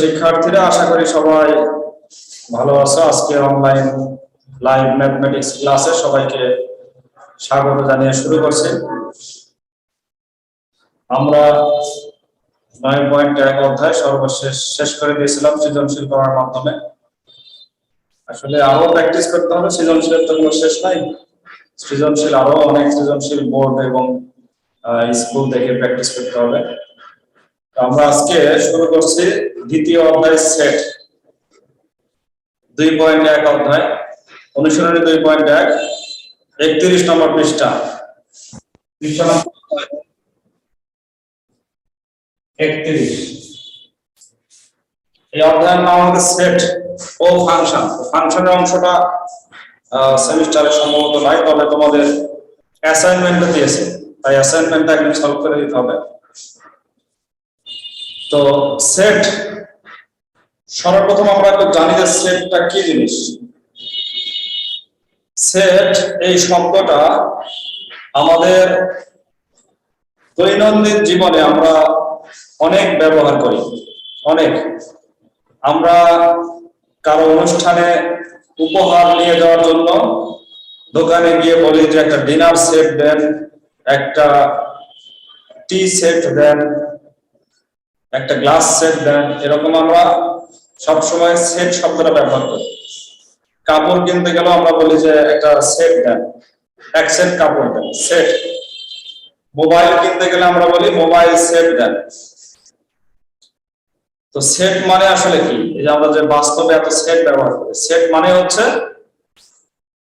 শিক্ষার্থীরা, আশা করি সবাই ভালো আছো। আজকে অনলাইন লাইভ ম্যাথমেটিক্স ক্লাসে সবাইকে স্বাগত জানিয়ে শুরু করছি। আমরা নয় পয়েন্ট এক অধ্যায় সর্বশেষ শেষ করে দিয়েছিলাম সৃজনশীল করার মাধ্যমে। আসলে আরও প্র্যাকটিস করতে হবে, সৃজনশীলের তো কোনো শেষ নাই। সৃজনশীল আরও অনেক সৃজনশীল বোর্ড এবং স্কুল দেখে প্র্যাকটিস করতে হবে। আমরা আজকে শুরু করছি দ্বিতীয় অধ্যায় সেট। দুই পয়েন্ট এক অধ্যায়। অনুশীলনী দুই পয়েন্ট এক, একত্রিশ নম্বর পৃষ্ঠা। একত্রিশ। এই অধ্যায়ের নাম হচ্ছে সেট ও ফাংশন। ফাংশনের অংশটা সেমিস্টারে সম্ভবত নাই, তবে তোমাদের অ্যাসাইনমেন্টটা দিয়েছে। তাই অ্যাসাইনমেন্টটা একদিন সলভ করে দিতে হবে। তো সেট সর্বপ্রথম আমরা একটু জানি যে সেটটা কি জিনিস? সেট এই শব্দটা আমাদের দৈনন্দিন জীবনে আমরা অনেক ব্যবহার করি, অনেক। আমরা কারও অনুষ্ঠানে উপহার নিয়ে যাওয়ার জন্য দোকানে গিয়ে বলি যে একটা ডিনার সেট দেন, একটা টি সেট দেন একটা গ্লাস সেট দেন এরকম আমরা সব সময় সেট শব্দটা ব্যবহার করি। কাপড় কিনতে গেলেও আমরা বলি যে একটা সেট দেন। এক সেট কাপড় দেন সেট মোবাইল কিনতে গেলে আমরা বলি মোবাইল সেট দেন। তো সেট মানে আসলে কি? এই যে আমরা যে বাস্তবে এত সেট ব্যবহার করি। সেট মানে হচ্ছে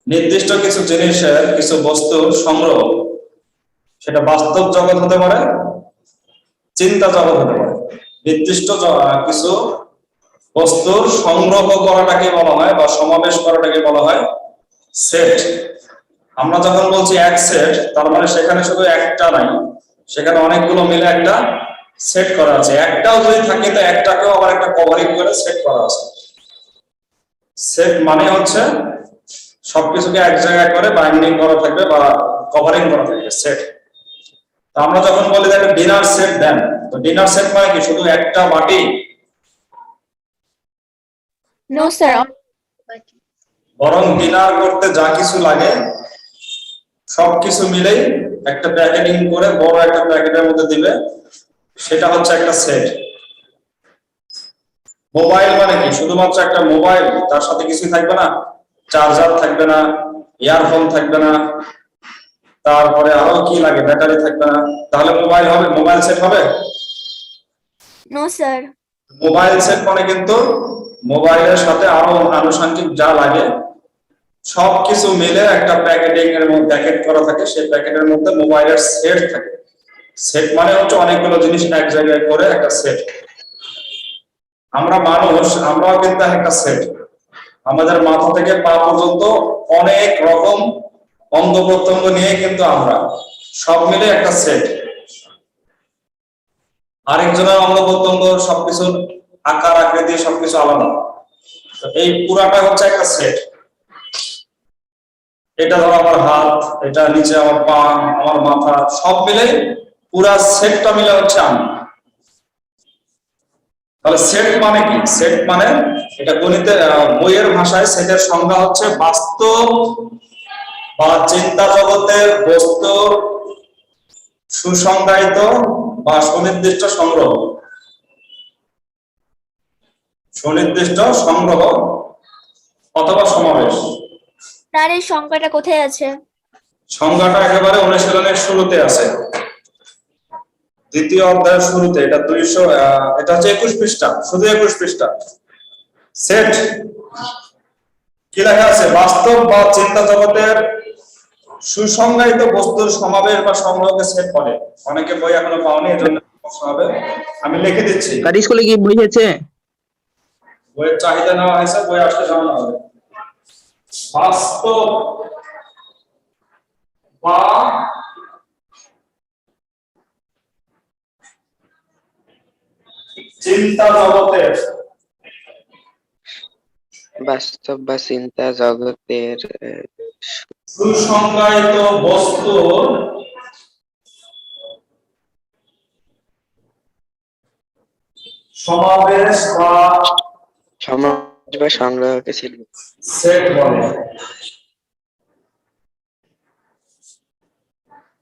নির্দিষ্ট কিছু জিনিসের কিছু বস্তুর সংগ্রহ। সেটা বাস্তব জগৎ হতে পারে, চিন্তা জগৎ হতে পারে। নির্দিষ্ট কিছু বস্তুর সংগ্রহ করাটাকে বলা হয় বা সমাবেশ করাটাকে বলা হয় সেট। আমরা যখন বলছি এক সেট, তার মানে সেখানে শুধু একটা নাই, সেখানে অনেকগুলো মিলে একটা সেট করা আছে। একটাও যদি থাকে, তো একটাকেও আবার একটা কভারিং করে সেট করা আছে। সেট মানে হচ্ছে সবকিছুকে এক জায়গায় করে বাইন্ডিং করা থাকবে বা কভারিং করা থাকবে, সেট। তো আমরা যখন বলি যে একটা ডিনার সেট দেন তো ডিনার সেট মানে কি? শুধু একটা বাটি? No, sir. বরং ডিনার করতে যা কিছু লাগে সবকিছু মিলেই একটা প্যাকেটিং করে বড় একটা প্যাকেটের মধ্যে দিবে সেটা হচ্ছে একটা সেট মোবাইল মানে কি? শুধুমাত্র একটা মোবাইল তার সাথে কিছুই থাকবে না চার্জার থাকবে না ইয়ারফোন থাকবে না তারপরে আরও কি লাগে? ব্যাটারি থাকবে না। তাহলে মোবাইল হবে? মোবাইল সেট হবে? No, sir. মোবাইল সেট মানে কিন্তু মোবাইলের সাথে আরও আনুষঙ্গিক যা লাগে সবকিছু মিলে একটা প্যাকেটিং এর মধ্যে প্যাকেট করা থাকে। সেই প্যাকেটের মধ্যে মোবাইলের সেট থাকে। সেট মানে হচ্ছে অনেকগুলো জিনিস এক জায়গায় করে একটা সেট আমরা মানুষ আমরাও কিন্তু একটা সেট আমাদের মাথা থেকে পা পর্যন্ত অনেক রকম অঙ্গ প্রত্যঙ্গ নিয়ে কিন্তু আমরা। সব মিলে একটা সেট আরেকজনের অঙ্গ প্রত্যঙ্গ সবকিছুর আকার, আকৃতি সবকিছু আলাদা। এই পুরাটা হচ্ছে একটা সেট এটা ধরো আমার হাত, এটা নিচে আমার পা, আমার মাথা, সব মিলে পুরা সেটটা মিলে হচ্ছে আমি। তাহলে সেট মানে কি? সেট মানে এটা গণিতের বইয়ের ভাষায় সেটের সংজ্ঞা হচ্ছে বাস্তব বা চিন্তা জগতের বস্তু সুসংজ্ঞায়িত বা সুনির্দিষ্ট সংগ্রহ। সুনির্দিষ্ট সংগ্রহ অথবা সমাবেশ। তার এই সংজ্ঞাটা কোথায় আছে? সংজ্ঞাটা একেবারে অনুশীলনের শুরুতে আছে। দ্বিতীয় অধ্যায়ের শুরুতে এটা দুইশো এটা হচ্ছে একুশ পৃষ্ঠা শুধু একুশ পৃষ্ঠা। সেট। কি লেখা আছে? বাস্তব বা চিন্তা জগতের সুসংজ্ঞায়িত বস্তুর সমাবেশ বা সংগ্রহকে সেট বলে অনেকে বই এখনও পাওনি এজন্য সমস্যা হবে। আমি লিখে দিচ্ছি। তার স্কুলে কি বই হয়েছে বইয়ের চাহিদা নেওয়া হয়েছে বই আসলে জানানো হবে। বাস্তব বা চিন্তা জগতের বাস্তব বা চিন্তা জগতের সুসংজ্ঞায়িত বস্তুর সমাবেশ বা সমাজ বা সংগ্রহকে ছিল। সেট বলে।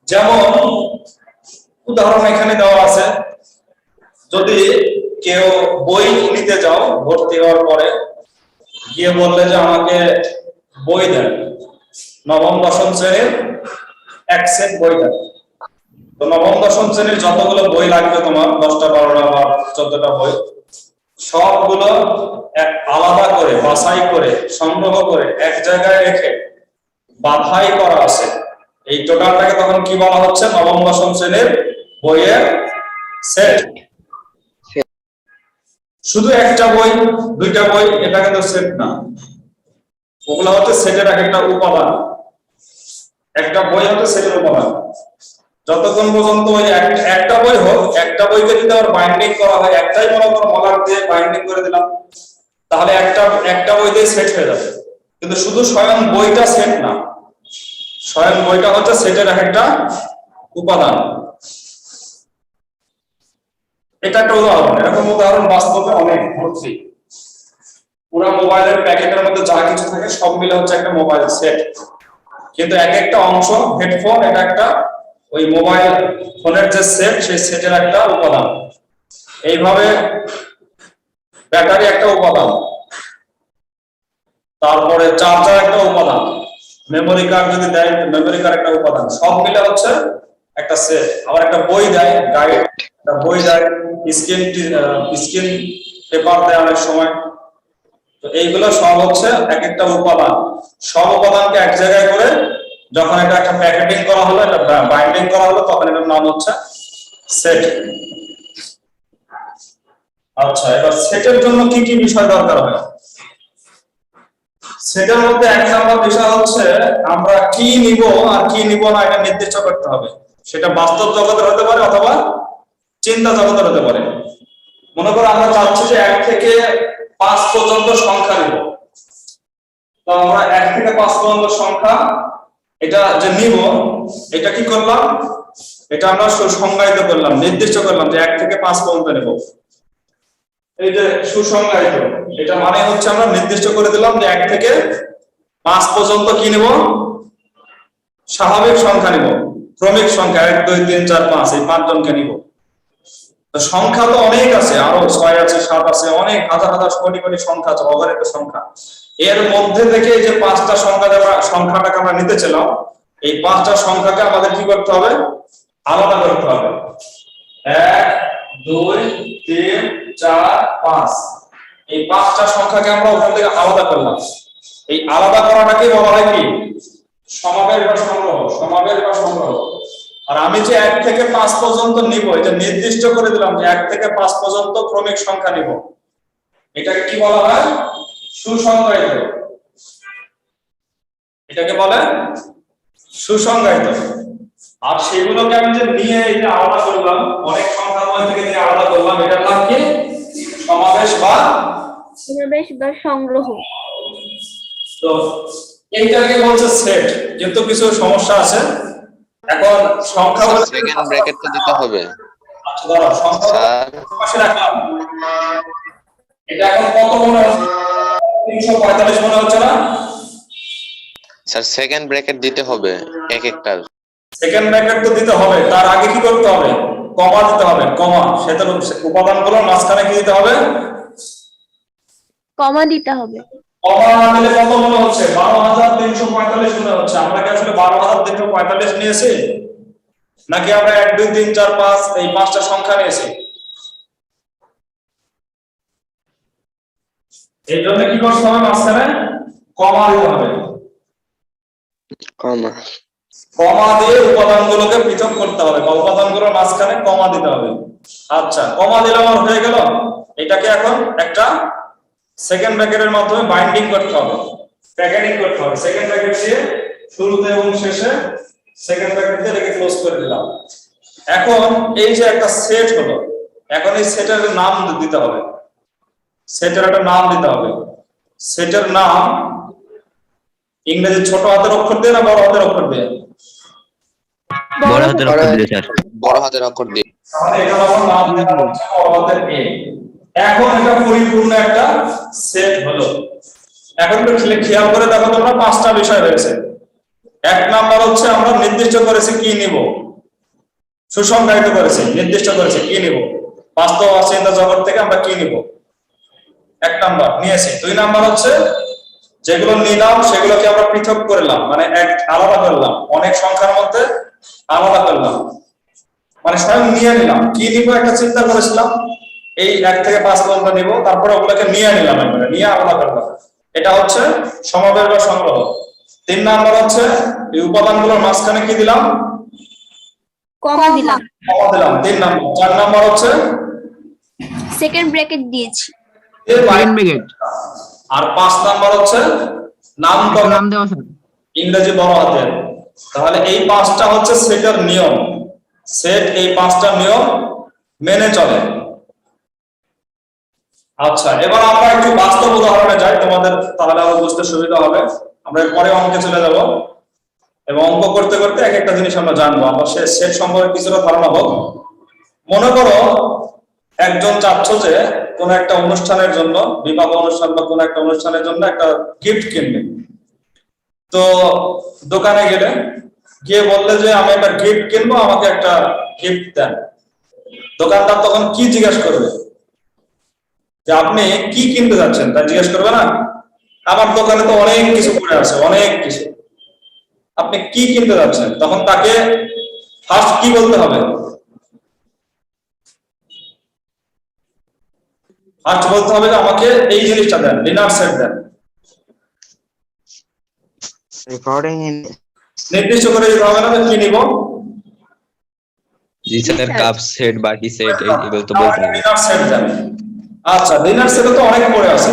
যেমন উদাহরণ এখানে দেওয়া আছে যদি কেউ বই নিতে যাও ভর্তি হওয়ার পরে গিয়ে বললে যে আমাকে বই দেন। নবম, দশম শ্রেণির এক সেট বই দেন। তো নবম, দশম শ্রেণির যতগুলো বই লাগবে তোমার, দশটা, বারোটা বা চোদ্দটা বই, সবগুলো এক আলাদা করে, বাছাই করে, সংগ্রহ করে এক জায়গায় রেখে বাধাই করা আছে। এই টোটালটাকে তখন কি বলা হচ্ছে? নবম, দশম শ্রেণির বইয়ের সেট। শুধু একটা বই, দুইটা বই, এটা কিন্তু সেট না। ওগুলো হচ্ছে সেটের এক একটা উপাদান একটা বই হচ্ছে সেটের উপাদান যতক্ষণ পর্যন্ত ওই এক- একটা বই হোক, একটা বইকে যদি আবার বাইন্ডিং করা হয়, একটাই মনে করো মলার দিয়ে বাইন্ডিং করে দিলাম, তাহলে একটা একটা বই দিয়ে সেট হয়ে যাবে। কিন্তু শুধু স্বয়ং বইটা সেট না। স্বয়ং বইটা হচ্ছে সেটের এক একটা উপাদান এটা একটা উদাহরণ, এরকম উদাহরণ বাস্তবে অনেক ভর্তি পুরো মোবাইলের প্যাকেটের মধ্যে যা কিছু থাকে সব মিলে হচ্ছে একটা মোবাইল সেট। কিন্তু এক একটা অংশ, হেডফোন, এটা একটা ওই মোবাইল ফোনের যে সেট, সেই সেটের একটা উপাদান। এইভাবে ব্যাটারি একটা উপাদান। তারপরে চার্জার একটা উপাদান। মেমোরি কার্ড যদি দেয়, মেমোরি কার্ড একটা উপাদান। সব মিলে হচ্ছে একটা সেট। আবার একটা বই দেয় গাইড একটা বই দেয় স্ক্রিন স্ক্রিন পেপার দেয় অনেক সময়। তো এইগুলো সব হচ্ছে এক একটা উপাদান। সব উপাদানকে এক জায়গায় করে যখন এটা একটা প্যাকেটিং করা হলো, এটা বাইন্ডিং করা হলো, তখন এটার নাম হচ্ছে সেট আচ্ছা এবার সেটের জন্য কি কি বিষয় দরকার হয়? সেটার মধ্যে এক নম্বর বিষয় হচ্ছে আমরা কি নিব আর কি নিব না এটা নির্দিষ্ট করতে হবে। সেটা বাস্তব জগতের হতে পারে অথবা চিন্তা জগতের হতে পারে। মনে করো আমরা চাচ্ছি যে এক থেকে পাঁচ পর্যন্ত সংখ্যা নিব। তো আমরা এক থেকে পাঁচ পর্যন্ত সংখ্যা এটা যে নিব, এটা কি করলাম? এটা আমরা সুসংজ্ঞায়িত করলাম, নির্দিষ্ট করলাম যে এক থেকে পাঁচ পর্যন্ত নেব। এই যে সুসংজ্ঞায়িত, এটা মানে হচ্ছে আমরা নির্দিষ্ট করে দিলাম যে এক থেকে পাঁচ পর্যন্ত কি নেব? স্বাভাবিক সংখ্যা নিব, ক্রমিক সংখ্যা, এক, দুই, তিন, চার, পাঁচ, এই পাঁচজনকে নিব। সংখ্যা তো অনেক আছে, আরও ছয় আছে, সাত আছে, অনেক, হাজার হাজার, কোটি কোটি সংখ্যা আছে, অগণিত সংখ্যা। এর মধ্যে থেকে যে পাঁচটা সংখ্যা সংখ্যাটাকে আমরা নিতেছিলাম এই পাঁচটা সংখ্যাকে আমাদের কি করতে হবে? আলাদা করতে হবে। এক, দুই, তিন, চার, পাঁচ। এই পাঁচটা সংখ্যাকে আমরা ওখান থেকে আলাদা করলাম। এই আলাদা করাটাকে বলা হয় কি? সমাবেশ বা সংগ্রহ। সমাবেশ বা সংগ্রহ। আর আমি যে এক থেকে পাঁচ পর্যন্ত নিব এটা নির্দিষ্ট করে দিলাম যে এক থেকে পাঁচ পর্যন্ত ক্রমিক সংখ্যা নিব। এটাকে কি বলা হয়? সুসংজ্ঞায়িত। এটাকে বলে সুসংজ্ঞায়িত। আর সেগুলোকে আমি যে নিয়ে এটা আলাদা করলাম অনেক সংখ্যার মধ্যে থেকে নিয়ে আলাদা করলাম এটার নাম কি? সমাবেশ বা সমাবেশ বা সংগ্রহ। তো এইটাকে বলছে সেট। কিন্তু কিছু সমস্যা আছে। এখন সংখ্যা সেকেন্ড ব্র্যাকেট তো দিতে হবে। আচ্ছা, এটা এখন কত মনে হচ্ছে? তিনশো পঁয়তাল্লিশ মনে হচ্ছে না? স্যার সেকেন্ড ব্র্যাকেট দিতে হবে এক একটার। সেকেন্ড ব্র্যাকেট তো দিতে হবে। তার আগে কি করতে হবে? কমা দিতে হবে কমা। সেটার উপাদানগুলো মাঝখানে কি দিতে হবে? কমা দিতে হবে। কমা না দিলে কত মনে হচ্ছে? বারো হাজার তিনশো পঁয়তাল্লিশ মনে হচ্ছে। আমরা কি আসলে বারো হাজার তিনশো পঁয়তাল্লিশ নিয়েছি? নাকি আমরা এক দুই তিন চার পাঁচ এই পাঁচটা সংখ্যা নিয়েছি? এই জন্য কি করতে হবে মাঝখানে? কমা দিতে হবে। কমা। কমা দিয়ে উপাদানগুলোকে পৃথক করতে হবে বা উপাদানগুলোর মাঝখানে কমা দিতে হবে। আচ্ছা কমা দিলে আমার হয়ে গেল। এটাকে এখন একটা সেকেন্ড ব্র্যাকেটের মাধ্যমে বাইন্ডিং করতে হবে। প্যাকেটিং করতে হবে। সেকেন্ড ব্র্যাকেট দিয়ে শুরুতে এবং শেষে সেকেন্ড ব্র্যাকেট দিয়ে এটাকে ক্লোজ করে দিলাম। এখন এই যে একটা সেট হলো এখন এই সেটের নাম দিতে হবে। সেটের একটা নাম দিতে হবে। সেটের নাম ইংরেজি ছোট হাতের অক্ষর দিয়ে না বড় হাতের অক্ষর দিয়ে? বড় হাতের অক্ষর দিয়ে স্যার। বড় হাতের অক্ষর দিয়ে। তাহলে এটা আমার নাম দিতে হচ্ছে বড় হাতের এ এখন এটা পরিপূর্ণ একটা সেট হলো। এখন একটু খেয়াল করে দেখো তোমরা পাঁচটা বিষয় রয়েছে। এক নাম্বার হচ্ছে আমরা নির্দিষ্ট করেছি কি নিব? সুসংজ্ঞায়িত করেছি, নির্দিষ্ট করেছি কি নিব? বাস্তব অচিন্তা জগৎ থেকে আমরা কি নিব? এক নাম্বার, নিয়েছি। দুই নাম্বার হচ্ছে যেগুলো নিলাম সেগুলোকে আমরা পৃথক করলাম মানে এক আলাদা করলাম, অনেক সংখ্যার মধ্যে আলাদা করলাম। মানে স্বয়ং নিয়ে নিলাম। কি নিব একটা চিন্তা করেছিলাম? এই এক থেকে পাঁচ পর্যন্ত নিব তারপরে ওগুলোকে নিয়ে নিলাম একবারে নিয়ে আলাদা করলাম এটা হচ্ছে সমাবেশ বা সংগ্রহ। তিন নাম্বার হচ্ছে এই উপাদানগুলোর মাঝখানে কি দিলাম? কমা দিলাম। কমা দিলাম তিন নাম্বার। চার নাম্বার হচ্ছে? সেকেন্ড ব্র্যাকেট দিয়েছি। এর বাইরে- সেকেন্ড ব্র্যাকেট। আর পাঁচ নাম্বার হচ্ছে নামকরণ নাম দেওয়া স্যার ইংরেজি বড় হাতের। তাহলে এই পাঁচটা হচ্ছে সেটের নিয়ম। সেট এই পাঁচটা নিয়ম মেনে চলে। আচ্ছা এবার আমরা একটু বাস্তব উদাহরণে যাই, তোমাদের তাহলে আরও বুঝতে সুবিধা হবে। আমরা পরে অঙ্কে চলে যাব। এবং অঙ্ক করতে করতে এক একটা জিনিস আমরা জানব। আমরা সে সেট সম্পর্কে কিছুটা ধারণা হোক। মনে করো একজন চাচ্ছ যে কোন একটা অনুষ্ঠানের জন্য, বিবাহ অনুষ্ঠান বা কোন একটা অনুষ্ঠানের জন্য একটা গিফট কিনবে। তো দোকানে গেলে গিয়ে বললে যে, আমি একটা গিফট কিনবো, আমাকে একটা গিফট দেন। দোকানদার তখন কি জিজ্ঞেস করবে? যে আপনি কি কিনতে যাচ্ছেন তা জিজ্ঞেস করবে না? আমার দোকানে তো অনেক কিছু পড়ে আছে অনেক কিছু। আপনি কি কিনতে যাচ্ছেন? তখন তাকে ফার্স্ট কি বলতে হবে? ফার্স্ট বলতে হবে যে আমাকে এই জিনিসটা দেন ডিনার সেট দেন। In নির্দিষ্ট করে দিতে হবে না কি নিব। জি স্যার কাপ সেট বাটি সেট এগুলো তো বলতে হবে। ডিনার সেট দেন। আচ্ছা ডিনার সেটে তো অনেক পড়ে আছে।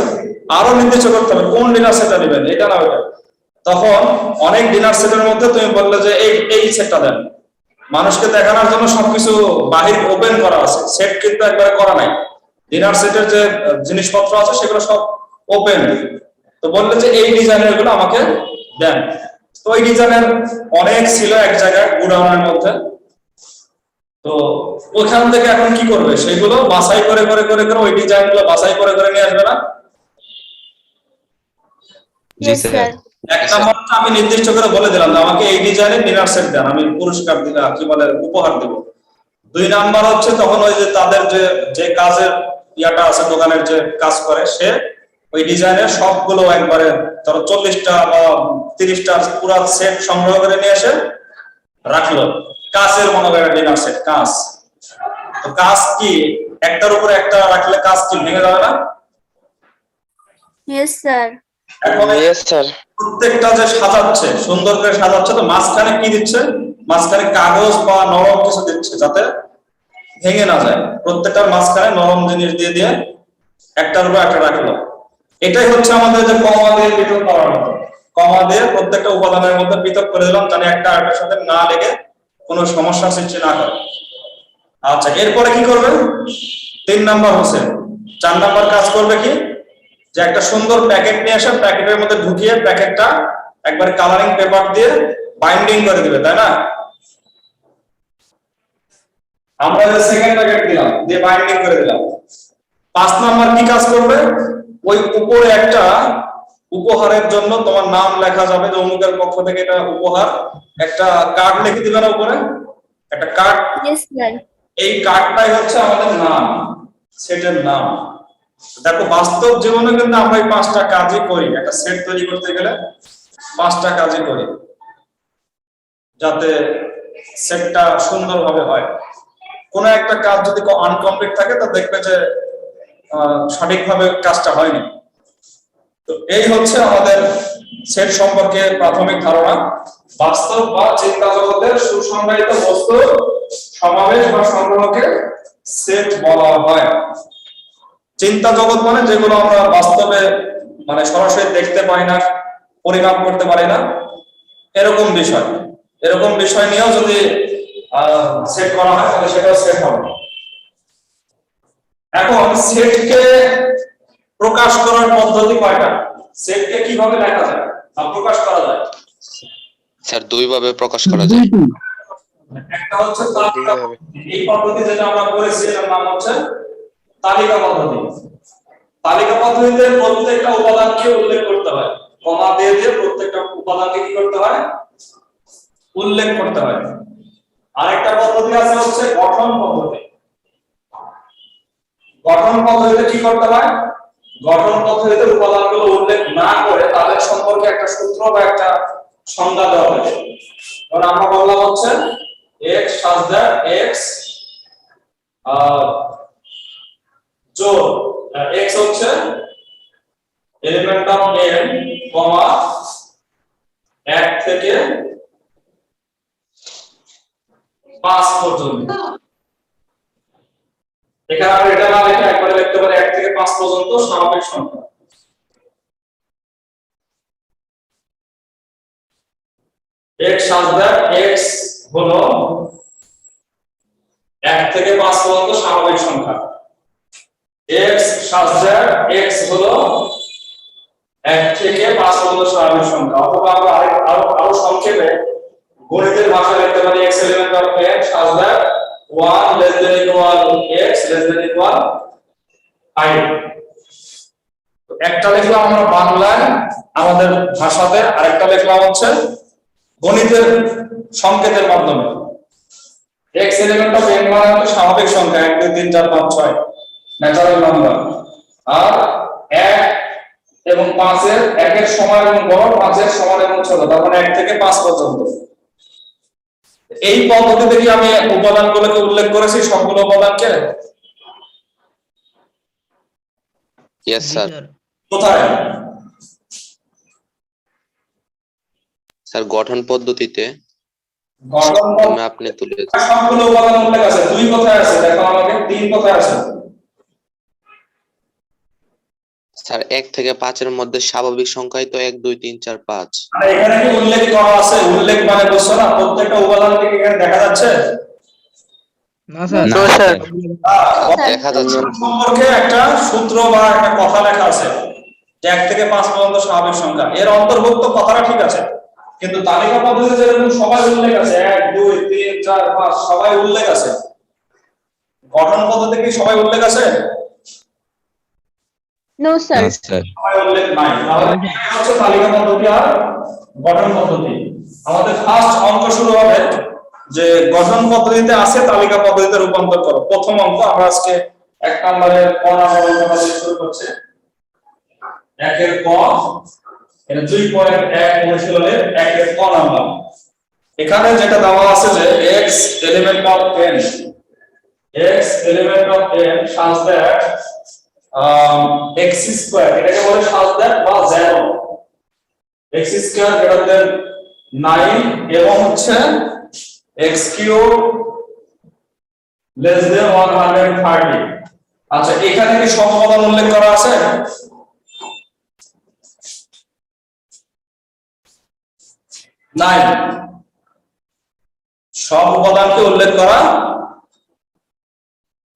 আরও নির্দিষ্ট করতে হবে, কোন ডিনার সেটটা নেবেন, এটা না ওটা তখন অনেক ডিনার সেটের মধ্যে তুমি বললে যে এই এই সেটটা দেন। মানুষকে দেখানোর জন্য সবকিছু বাহির ওপেন করা আছে সেট কিন্তু একবারে করা নাই। ডিনার সেটের যে জিনিসপত্র আছে, সেগুলো সব ওপেন তো বললে যে এই ডিজাইনেরগুলো আমাকে দেন। তো ওই ডিজাইনের অনেক ছিল এক জায়গায়, গুডাউনের মধ্যে। তো ওখান থেকে এখন কি করবে? সেগুলো বাছাই করে করে করে করে ওই ডিজাইনগুলো বাছাই করে করে নিয়ে আসবে না? এক নম্বরটা আমি নির্দিষ্ট করে বলে দিলাম যে আমাকে এই ডিজাইনের ডিনার সেট দেন আমি পুরস্কার দিলাম কি বলে উপহার দেব। দুই নাম্বার হচ্ছে তখন ওই যে তাদের যে যে কাজের ইয়াটা আছে দোকানের যে কাজ করে সে ওই ডিজাইনের সবগুলো একবারে ধরো চল্লিশটা বা তিরিশটা পুরা সেট সংগ্রহ করে নিয়ে এসে রাখল। কাজের মনে করে ডিনার সেট কাজ তো কাজ কি? একটার উপরে একটা রাখলে কাজ কি ভেঙে যাবে না? ইয়েস স্যার এখন yes sir. প্রত্যেকটা যে সাজাচ্ছে সুন্দর করে সাজাচ্ছে তো মাঝখানে কি দিচ্ছে? মাঝখানে কাগজ বা নরম কিছু দিচ্ছে যাতে ভেঙে না যায়। প্রত্যেকটার মাঝখানে নরম জিনিস দিয়ে দিয়ে একটার উপর একটা রাখল। এটাই হচ্ছে আমাদের যে কমা দিয়ে পৃথক করার মতো। কমা দিয়ে প্রত্যেকটা উপাদানের মধ্যে পৃথক করে দিলাম যেন একটা আরেকটার সাথে না লেগে কোনো সমস্যা সৃষ্টি না করে। আচ্ছা এরপরে কি করবে তিন নাম্বার হচ্ছে, চার নাম্বার কাজ করবে কি? যে একটা সুন্দর প্যাকেট নিয়ে আসে প্যাকেটের মধ্যে ঢুকিয়ে প্যাকেটটা একবার কালারিং পেপার দিয়ে বাইন্ডিং করে দিবে, তাই না? আমরা যে সেকেন্ড প্যাকেট দিলাম, দিয়ে বাইন্ডিং করে দিলাম। পাঁচ নাম্বার কি কাজ করবে? ওই উপরে একটা উপহারের জন্য তোমার নাম লেখা যাবে যে অমুকের পক্ষ থেকে এটা উপহার। একটা কার্ড লিখে দিবে না উপরে? একটা কার্ড এই কার্ডটাই হচ্ছে আমাদের নাম সেটের নাম। দেখো বাস্তব জীবনে কিন্তু আমরা এই পাঁচটা কাজই করি। একটা সেট তৈরি করতে গেলে পাঁচটা কাজই করি যাতে সেটটা সুন্দরভাবে হয়। কোন একটা কাজ যদি আনকমপ্লিট থাকে তা দেখবে যে সঠিকভাবে কাজটা হয়নি। তো এই হচ্ছে আমাদের সেট সম্পর্কে প্রাথমিক ধারণা। বাস্তব বা চিন্তা জগতের সুসংজ্ঞায়িত বস্তু সমাবেশ বা সংগ্রহকে সেট বলা হয়। চিন্তা জগৎ মানে যেগুলো আমরা বাস্তবে মানে সরাসরি দেখতে পাই না, পরিমাপ করতে পারি না। এরকম বিষয়। এরকম বিষয় নিয়েও যদি সেট করা হয়, তাহলে সেটাও সেট হবে। এখন সেটকে প্রকাশ করার পদ্ধতি কয়টা? সেটকে কীভাবে লেখা যায়? বা প্রকাশ করা যায়? স্যার দুই ভাবে প্রকাশ করা যায়। একটা হচ্ছে তালিকা এই পদ্ধতি যেটা আমরা করেছি এটার নাম হচ্ছে তালিকা পদ্ধতি। তালিকা পদ্ধতিতে প্রত্যেকটা উপাদানকে উল্লেখ করতে হয়। কমা দিয়ে দিয়ে প্রত্যেকটা উপাদানকে কি করতে হয়? উল্লেখ করতে হয়। আরেকটা পদ্ধতি আছে হচ্ছে গঠন পদ্ধতি। গঠন পদ্ধতিতে কি করতে হয়? গঠন পদ্ধতিতে উপাদানগুলো উল্লেখ না করে তাদের সম্পর্কে একটা সূত্র বা একটা সংজ্ঞা দেওয়া হয়েছে। ধরো আমরা বললাম হচ্ছে x x আহ, জোর x হচ্ছে এলিমেন্ট অফ n কমা এক থেকে পাঁচ পর্যন্ত। এখানে আমরা এটা না লিখে, একবারে লিখতে পারি এক থেকে পাঁচ পর্যন্ত স্বাভাবিক সংখ্যা। X that x হলো এক থেকে পাঁচ পর্যন্ত স্বাভাবিক সংখ্যা। X that x হলো এক থেকে পাঁচ পর্যন্ত স্বাভাবিক সংখ্যা। অথবা আমরা আরও আরও সংক্ষেপে গণিতের ভাষায় লিখতে পারি x of n such that 1 less than equal x, less than equal 5 তো একটা লিখলাম আমরা বাংলায়, আমাদের ভাষাতে, আরেকটা লিখলাম হচ্ছে গণিতের সংকেতের মাধ্যমে। x এলিমেন্ট অফ n মানে হচ্ছে স্বাভাবিক সংখ্যা 1 2 3 4 5 6 ন্যাচারাল নাম্বার আর 1 এবং 5 এর 1 এর সমান এবং বড় 5 এর সমান এবং ছোট তখন 1 থেকে 5 পর্যন্ত। এই পদ্ধতিতে কি আমি উপাদানগুলোকে উল্লেখ করেছি? সবগুলো উপাদানকে? ইয়েস স্যার কোথায়? স্যার গঠন পদ্ধতিতে গঠন আপনি তুলে সবগুলো উপাদান উল্লেখ আছে। দুই কথায় আছে? দেখো আমাকে তিন কথায় আছে? স্যার এক থেকে পাঁচের মধ্যে স্বাভাবিক সংখ্যাই তো এক দুই তিন চার পাঁচ। এখানে কি উল্লেখ করা আছে? উল্লেখ মানে বুঝছ না? প্রত্যেকটা উপাদান থেকে এখানে দেখা যাচ্ছে? না স্যার। দেখা যাচ্ছে সম্পর্কে একটা সূত্র বা একটা কথা লেখা আছে যে এক থেকে পাঁচ পর্যন্ত স্বাভাবিক সংখ্যা। এর অন্তর্ভুক্ত কথাটা ঠিক আছে কিন্তু তালিকা পদ্ধতিতে যেরকম সবাই উল্লেখ আছে এক দুই তিন চার পাঁচ সবাই উল্লেখ আছে। গঠন পদ্ধতি কি সবাই উল্লেখ আছে? নো স্যার না স্যার সবাই উল্লেখ নাই। তাহলে এটাই হচ্ছে তালিকা পদ্ধতি আর গঠন পদ্ধতি। আমাদের ফার্স্ট অঙ্ক শুরু হবে যে গঠন পদ্ধতিতে আছে তালিকা পদ্ধতিতে রূপান্তর করো। প্রথম অঙ্ক আমরা আজকে এক নম্বরের ক নম্বর অঙ্কটা শুরু করছে। একের ক এটা দুই পয়েন্ট এক অনুশীলনের একের ক নাম্বার। এখানে যেটা দেওয়া আছে যে x element of n x element of n such that um, x square এটাকে বলে that বা 0 x স্কয়ার গ্রেটার দেন 9 এবং হচ্ছে x কিউব লেস দেন 130 আচ্ছা এখানে কি সমপদান উল্লেখ করা আছে? নাই সব উপাদানকে উল্লেখ করা?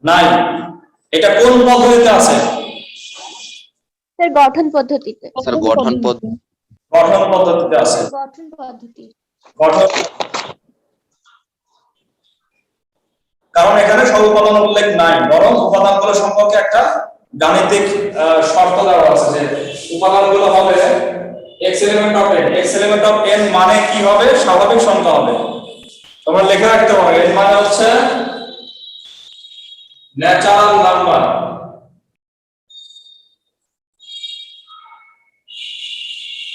নাই এটা কোন পদ্ধতিতে আছে? স্যার গঠন পদ্ধতিতে। স্যার গঠন পদ্ধতি গঠন পদ্ধতিতে আছে। গঠন পদ্ধতি। গঠন কারণ এখানে সব উপাদান উল্লেখ নাই বরং উপাদানগুলো সম্পর্কে একটা গাণিতিক আহ, শর্ত দেওয়া আছে যে উপাদানগুলো হবে x element of n x element of n মানে কি হবে? স্বাভাবিক সংখ্যা হবে। তোমরা লিখে রাখতে পারো n মানে হচ্ছে ন্যাচারাল নাম্বার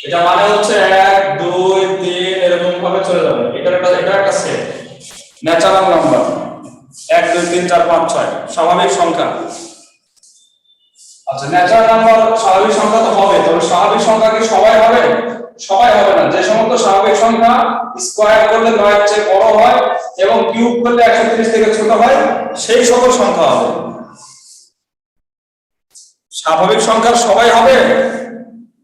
এটা মানে হচ্ছে এক, দুই, তিন, এরকম ভাবে চলে যাবে। এটা একটা এটা একটা সেট ন্যাচারাল নাম্বার এক, দুই, তিন, চার, পাঁচ, ছয়। স্বাভাবিক সংখ্যা। আচ্ছা ন্যাচারাল নাম্বার স্বাভাবিক সংখ্যা তো হবে, তবে স্বাভাবিক সংখ্যা কি সবাই হবে? সবাই হবে না। যে সমস্ত স্বাভাবিক সংখ্যা স্কোয়ার করলে নয়ের চেয়ে বড় হয় এবং কিউব করলে একশো তিরিশ থেকে ছোট হয়, সেই সকল সংখ্যা হবে। স্বাভাবিক সংখ্যার সবাই হবে?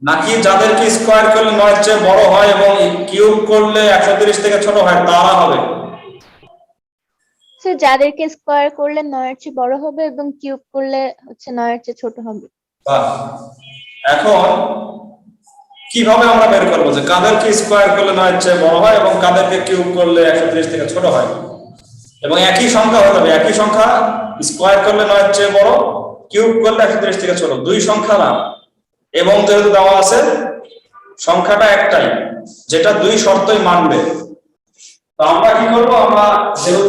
নাকি যাদেরকে স্কোয়ার করলে নয়ের চেয়ে বড় হয় এবং কিউব করলে একশো তিরিশ থেকে ছোট হয়, তারা হবে? স্যার যাদেরকে স্কোয়ার করলে নয়ের চেয়ে বড় হবে এবং কিউব করলে হচ্ছে নয়ের চেয়ে ছোট হবে। এখন কীভাবে আমরা বের করব যে কাদেরকে স্কোয়ার করলে নয়ের চেয়ে বড় হয় এবং কাদেরকে কিউব করলে একশো তিরিশ থেকে ছোট হয়? এবং একই সংখ্যা হতে হবে একই সংখ্যা স্কোয়ার করলে নয়ের চেয়ে বড় কিউব করলে একশো তিরিশ থেকে ছোট। দুই সংখ্যা না। এবং যেহেতু দেওয়া আছে, সংখ্যাটা একটাই, যেটা দুই শর্তই মানবে। তো আমরা কি করব? আমরা যেহেতু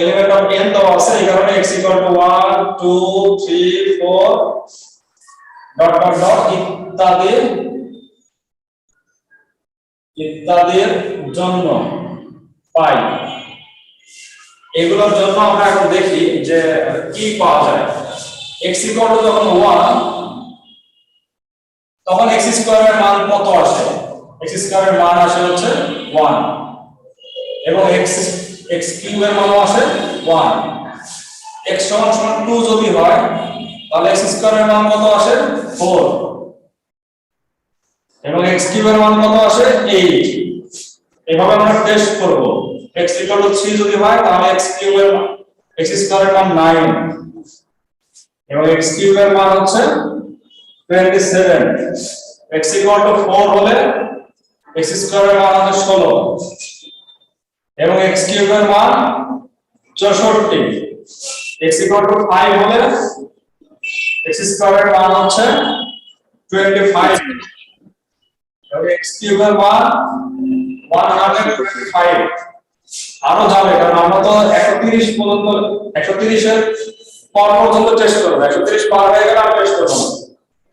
এলিমেন্ট অফ n দেওয়া আছে, এই কারণে x to 1 2 3 4 dot dot dot ইত্যাদি, ইত্যাদির জন্য পাই। এগুলোর জন্য আমরা এখন দেখি যে কি পাওয়া যায়। x যখন 1 তখন x স্কয়ারের মান কত আসে? x স্কয়ারের মান আসে হচ্ছে 1 এবং x x কিউবের মানও আসে 1 x সমান সমান 2 যদি হয়, তাহলে x স্কয়ারের মান কত আসে? 4 এবং x কিউবের মান কত আসে? 8 এভাবে আমরা টেস্ট করব। X 3 যদি হয়, তাহলে x কিউবের x স্কয়ারের মান 9 এবং x কিউবের মান হচ্ছে 27 x 4 হলে x স্কয়ারের মান হবে 16 এবং x কিউবের মান 64 x 5 হলে x স্কয়ারের মান হচ্ছে 25 এবং x কিউবের মান 125 আরও যাবে, কারণ আমরা তো 130 পর্যন্ত 130 এর পর পর্যন্ত টেস্ট করব। 130 পার হয়ে গেলে আমরা টেস্ট করব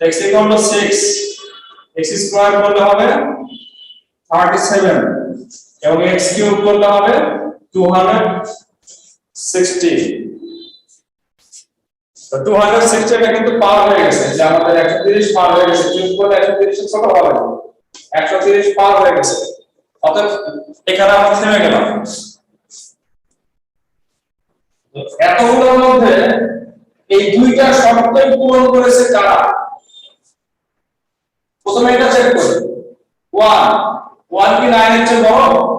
x equal to 6 x square করলে হবে 37 এবং x কিউব করলে হবে টু হান্ড্রেড 260 তো 260 এটা কিন্তু পার হয়ে গেছে, যে আমাদের 130 পার হয়ে গেছে কিউব করলে 130 এর ছোট হবে। 130 পার হয়ে গেছে। অতএব এখানে আমরা থেমে গেলাম। এতগুলোর মধ্যে এই দুইটা শর্তই পূরণ করেছে কারা? প্রথমে এটা চেক করি। 1 1 কি 9 এর চেয়ে বড়?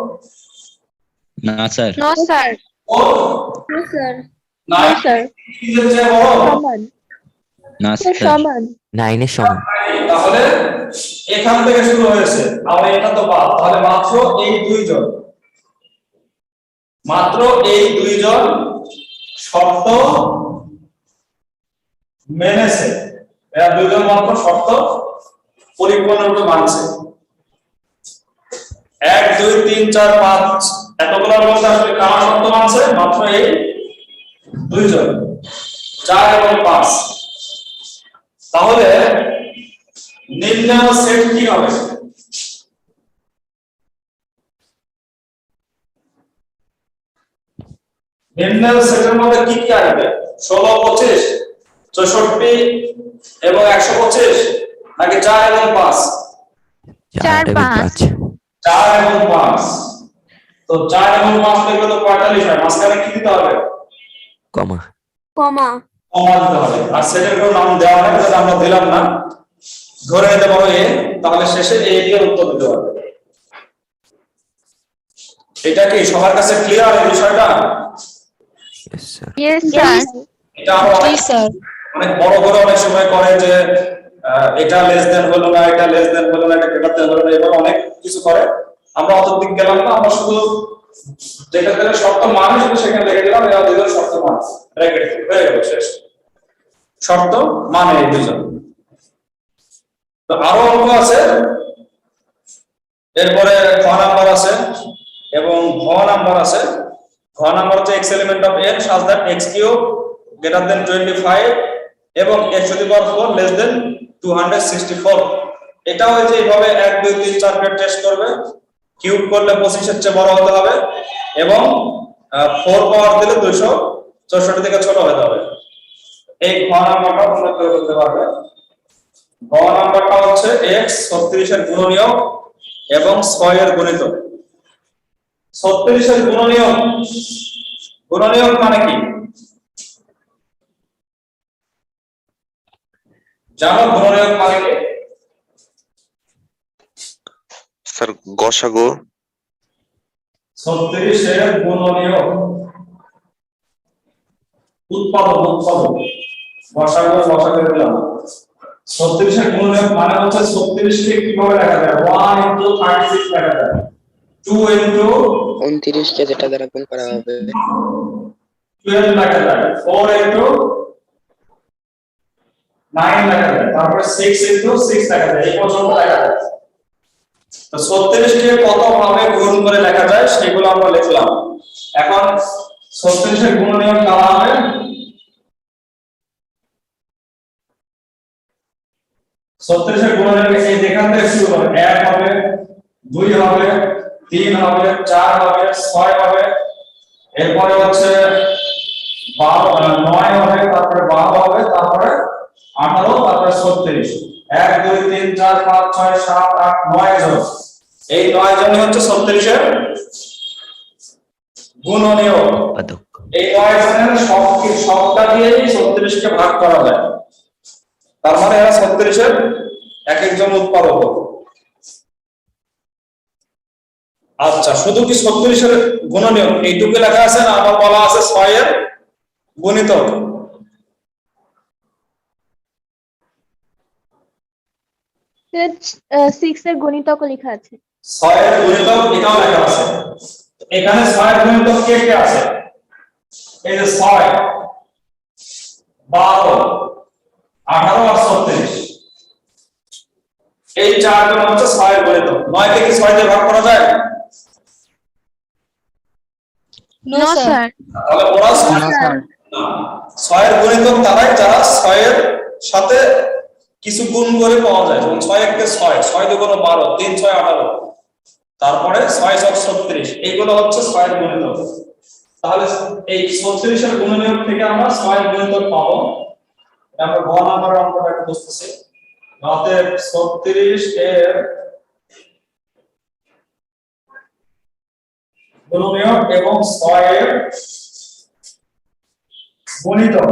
না স্যার। No sir. ও নো স্যার। 9 no sir. সমান। না স্যার। সমান। নাইনের সমান। তাহলে এখান থেকে শুরু হয়েছে। তাহলে এটা তো বাদ। তাহলে মাত্র এই দুইজন। মাত্র এই দুইজন শর্ত মেনেছে। এরা দুইজন মাত্র শর্ত পরিপূর্ণরূপে মানছে। এক দুই তিন চার পাঁচ এতগুলোর মধ্যে আসলে কারা শর্ত মানছে মাত্র এই দুইজন। চার এবং পাঁচ। তাহলে নির্ণয় সেট কি হবে নির্ণয় সেটের মধ্যে কি কি আসবে? ষোলো পঁচিশ চৌষট্টি এবং একশো পঁচিশ নাকি চার এবং পাঁচ। চার, এবং পাঁচ। তো চার এবং পাঁচ থেকে তো পঁয়তাল্লিশ হয় মাঝখানে কি দিতে হবে? কমা। কমা। কমা দিতে হবে। আর সেটের কোনো নাম দেওয়া নেই সেটা আমরা দিলাম না। ধরে নিতে পারো এ তাহলে শেষে এ দিয়ে উত্তর দিতে পারবে এটা কি সবার কাছে ক্লিয়ার এই বিষয়টা? Yes, sir. ইয়েস স্যার এটা অনেক স্যার অনেক বড় করে অনেক সময় করে যে আহ, এটা লেস দেন হলো না এটা লেস দেন হলো না এটা গ্রেটার দেন হলো না এবার অনেক কিছু করে। আমরা অত দিক গেলাম না, আমরা শুধু যেটা যেটা শর্ত মানে শুধু সেখানে লিখে দিলাম, এরা দুজন শর্ত মানে ব্র্যাকেট হয়ে গেল, শেষ। শর্ত মানে এই দুজন তো আরও অঙ্ক আছে। এরপরে খ নাম্বার আছে এবং ঘ নাম্বার আছে। ঘ নাম্বার হচ্ছে x element of n such that x cube greater than 25 এবং x to the power 4 less than 264 এটাও হচ্ছে এইভাবে 1 2 3 4 পেট টেস্ট করবে। কিউব করলে 25 এর চেয়ে বড় হতে হবে এবং 4 পাওয়ার দিলে 264 থেকে ছোট হতে হবে। এই ঘ নাম্বারটা তোমরা করে করতে পারবে। ঘ নাম্বারটা হচ্ছে 36 এর গুণনীয়ক এবং 6 এর গুণিতক 36 এর গুণনীয়ক গুণনীয়ক মানে কি? জানো গুণনীয়ক মানে কি? স্যার গসাগো। 36 এর গুণনীয়ক উৎপাদক উৎপাদক। বসাগো বসাগো দিলাম। 36 এর গুণনীয়ক মানে হচ্ছে 36 কে কীভাবে লেখা যায়? 1 ইনটু 36 লেখা যায়। 2 ইনটু উনত্রিশ কে যেটা দ্বারা গুণ করা হবে। 12 লেখা যায়। 4 ইনটু নাইন লেখা যায়। তারপরে সিক্স ইন্টু সিক্স লেখা যায়। এই পর্যন্ত লেখা যায়। তো কত ভাবে গুণ করে লেখা যায়, সেগুলো আমরা লিখলাম। এখন করা হবে। এক হবে, দুই হবে, তিন হবে, চার হবে, ছয় হবে। এরপরে হচ্ছে বারো নয় হবে, তারপরে বারো হবে, তারপরে আঠারো, তারপরে ছত্রিশ। এক দুই তিন চার পাঁচ ছয় সাত আট নয় জন। এই নয় জনই হচ্ছে ছত্রিশের গুণনীয়। এই নয় জনের সব সবটা দিয়েই ছত্রিশকে ভাগ করা যায়। তার মানে এরা ছত্রিশের এক একজন উৎপাদক। আচ্ছা শুধু কি ছত্রিশের গুণনীয়? এইটুকু লেখা আছে না? আবার বলা আছে ছয়ের গুণিতক। সিক্স এর গণিতক লেখা আছে। ছয়ের গুণিতক এটাও লেখা আছে। এখানে ছয়ের গুণিতক কে কে আছে? এই যে ছয় বারো আঠারো আর ছত্রিশ। এই চারজন হচ্ছে ছয়ের গুণিতক। নয়কে কি ছয় দিয়ে ভাগ করা যায়? নো স্যার তাহলে ওরা ছয়- ছয়ের গুণিতক তারাই যারা ছয়ের সাথে কিছু গুণ করে পাওয়া যায়, যেমন ছয় এককে ছয় ছয় দুগুণ বারো, তিন ছয় আঠারো। তারপরে ছয় ছয় ছত্রিশ, এইগুলো হচ্ছে ছয়ের গুণিতক। তাহলে এই ছত্রিশের গুণনীয়ক থেকে আমরা ছয়ের গুণিতক পাবো। আমরা গ নাম্বারের অঙ্কটা একটু বুঝতেছি। অতএব ছত্রিশ এর গুণনীয়ক এবং ছয়ের গুণিতক।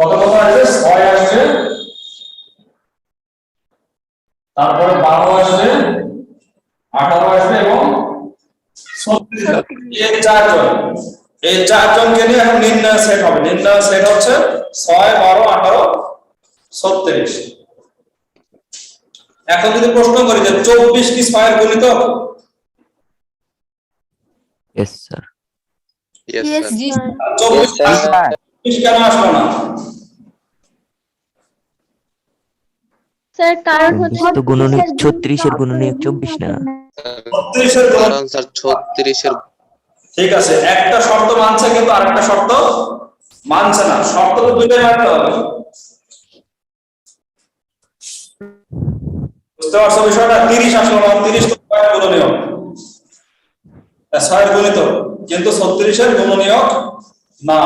কত কত আসবে? ছয় আসবে। তারপরে বারো আসবে আঠারো আসবে এবং এই চারজন এই চারজনকে নিয়ে এখন নির্ণয় সেট হবে। নির্ণয় সেট হচ্ছে ছয় বারো আঠারো ছত্রিশ। এখন যদি প্রশ্ন করি যে চব্বিশ কি ছয়ের স্যার চব্বিশ Yes, কেন আসলো না? স্যার কারণ হচ্ছে তো গুণনীয়ক ছত্রিশের গুণনীয়ক চব্বিশ না? ছত্রিশের গুণ কারণ স্যার ছত্রিশের ঠিক আছে একটা শর্ত মানছে কিন্তু আরেকটা শর্ত মানছে না। শর্ত তো দুইটাই মানতে হবে। বুঝতে পারছ বিষয়টা? তিরিশ আসলো না তিরিশ তো ছয়ের গুণনীয়ক। ছয়ের গুণিত কিন্তু ছত্রিশের গুণনীয়ক না।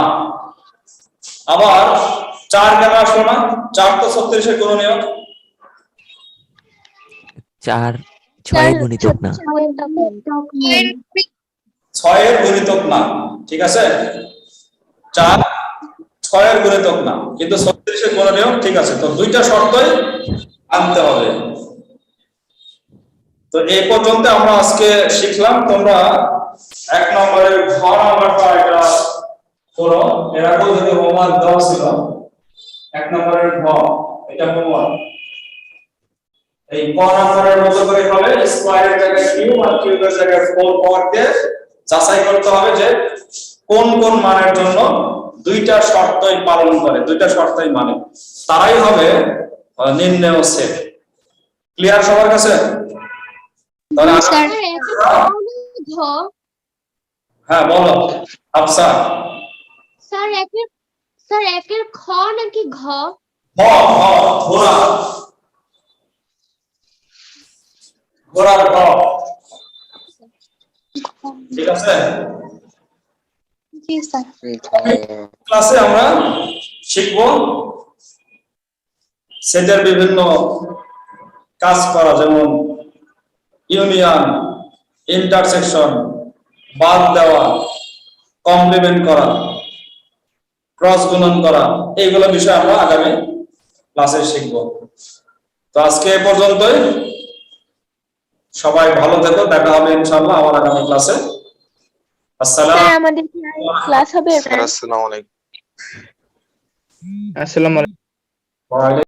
আবার চার কেন আসলো না চার তো ছত্রিশের গুণনীয়ক। চার ছয়ের গুণিতক না। ছয়ের গুণিতক না। ঠিক আছে? চার ছয়ের গুণিতক না কিন্তু ছত্রিশের গুণনীয়ক ঠিক আছে। তো দুইটা শর্তই আনতে হবে। তো এই পর্যন্ত আমরা আজকে শিখলাম তোমরা এক নম্বরের ঘ নাম্বারটা এটা করো এরকম যদি হোমওয়ার্ক দেওয়া ছিল। এক নম্বরের ঘ এটা হোমওয়ার্ক। এই ক নম্বরের মতো করে হবে স্কোয়ারের জায়গায় কিউ আর কিউবের জায়গায় ফোর পাওয়ার দিয়ে যাচাই করতে হবে যে কোন কোন মানের জন্য দুইটা শর্তই পালন করে দুইটা শর্তই মানে। তারাই হবে নির্ণয় সেট। ক্লিয়ার সবার কাছে? তাহলে আজ- হ্যাঁ বলো। আফসা স্যার একের স্যার একের খ নাকি ঘ হ হ ঘোড়া ঘোড়ার ঘ ঠিক আছে জি স্যার ক্লাসে আমরা শিখব সেটের বিভিন্ন কাজ করা যেমন ইউনিয়ন ইন্টারসেকশন বাদ দেওয়া কমপ্লিমেন্ট করা ক্রস গুণন করা এইগুলো বিষয় আমরা আগামী ক্লাসে শিখব। তো আজকে এ পর্যন্তই। সবাই ভালো থেকো দেখা হবে ইনশাআল্লাহ আমার আগামী ক্লাসে আসসালাম। স্যার আমাদের ক্লাস হবে আসসালামু আলাইকুম। আসসালামু আলাইকুম।